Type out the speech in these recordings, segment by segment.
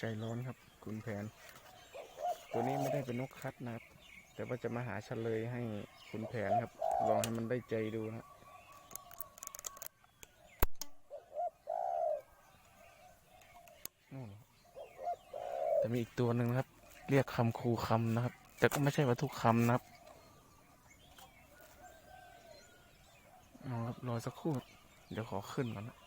ใจร้อนครับ คุณแผน ตัวนี้ไม่ได้เป็นนกคัดนะครับ แต่ว่าจะมาหาเฉลยให้คุณแผนครับ ลองให้มันได้ใจดูนะแต่มีอีกตัวหนึ่งนะครับ เรียกคำครูคำนะครับ แต่ก็ไม่ใช่ว่าทุกคำนะครับเอาครับรอสักครู่ เดี๋ยวขอขึ้นก่อนนะ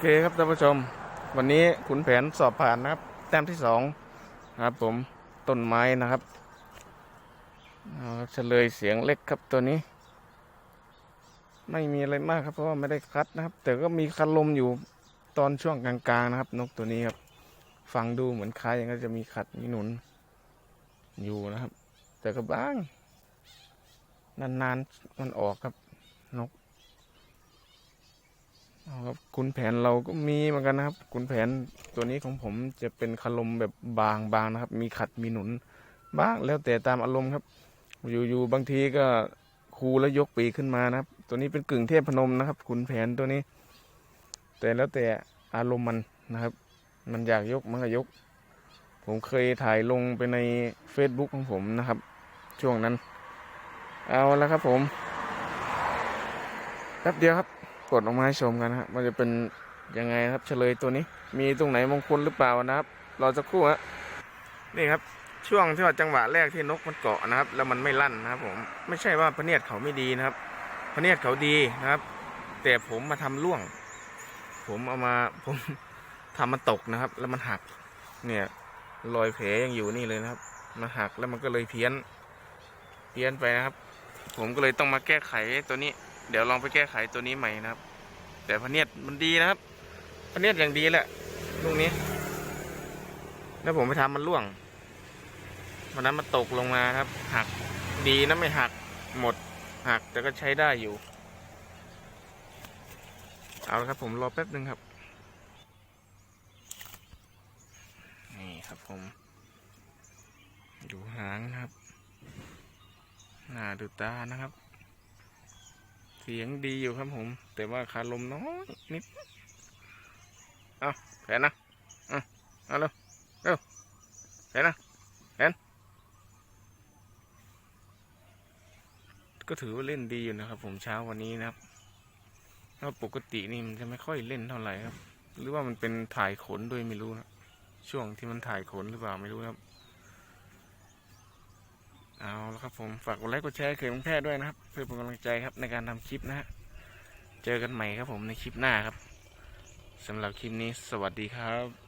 เคครับท่านผู้ชม วันนี้ขุนแผนสอบผ่านนะครับ แต้มที่สองนะครับผมต้นไม้นะครับเฉลยเสียงเล็กครับตัวนี้ ไม่มีอะไรมากครับเพราะว่าไม่ได้คัดนะครับ แต่ก็มีคันลมอยู่ตอนช่วงกลางๆนะครับ นกตัวนี้ครับ ฟังดูเหมือนคล้ายอย่างก็จะมีขัดมีหนุนอยู่นะครับ แต่ก็บ้าง นานๆมันออกครับนก ครับคุณแผนเราก็มีเหมือนกันนะครับคุณแผนตัวนี้ของผมจะเป็นคลมแบบบางบางนะครับ มีขัดมีหนุนบ้างแล้วแต่ตามอารมณ์ครับ อยู่ๆบางทีก็คูแล้วยกปีกขึ้นมานะครับ ตัวนี้เป็นกึ่งเทพพนมนะครับคุณแผนตัวนี้ แต่แล้วแต่อารมณ์มันนะครับ มันอยากยกมันก็ยก ผมเคยถ่ายลงไปใน Facebook ของผมนะครับ ช่วงนั้น เอาแล้วครับผมแป๊บเดียวครับ กดออกมาให้ชมกันนะครับมันจะเป็นยังไงครับเฉลยตัวนี้ มีตรงไหนมงคลหรือเปล่านะครับเราจะครู่ฮะนี่ครับช่วงที่ว่าจังหวะแรกที่นกมันเกาะนะครับ แล้วมันไม่ลั่นนะครับ ผมไม่ใช่ว่าพเนียดเขาไม่ดีนะครับพเนียดเขาดีนะครับ แต่ผมมาทำล่วง ผมเอามาผมทำมันตกนะครับ แล้วมันหัก เนี่ยรอยแผลยังอยู่นี่เลยนะครับ มันหักแล้วมันก็เลยเพี้ยน เพี้ยนไปนะครับ ผมก็เลยต้องมาแก้ไขตัวนี้ เดี๋ยวลองไปแก้ไขตัวนี้ใหม่นะครับ แต่พะเนียดมันดีนะครับพะเนียดอย่างดีแหละลูกนี้ แล้วผมไปทำมันร่วงวันนั้นมันตกลงมาครับ หักดีนะไม่หักหมด หักแต่ก็ใช้ได้อยู่ เอาละครับ ผมรอแป๊บนึงครับ นี่ครับผม ดูหางนะครับ หน้าดูตานะครับ เสียงดีอยู่ครับผม แต่ว่าคาลมน้อยนิด เอาแผนนะเอาเอาเร็วเร็วแผนนะแผนก็ถือว่าเล่นดีอยู่นะครับ ผมเช้าวันนี้นะครับเพราปกตินี่มันจะไม่ค่อยเล่นเท่าไหร่ครับ หรือว่ามันเป็นถ่ายขนด้วยไม่รู้นะช่วงที่มันถ่ายขนหรือเปล่าไม่รู้ครับ เอาแล้วครับผมฝากกดไลค์กดแชร์เขื่อนแพทย์ด้วยนะครับ เพื่อเป็นกำลังใจครับในการทำคลิปนะฮะเจอกันใหม่ครับผมในคลิปหน้าครับสำหรับคลิปนี้สวัสดีครับ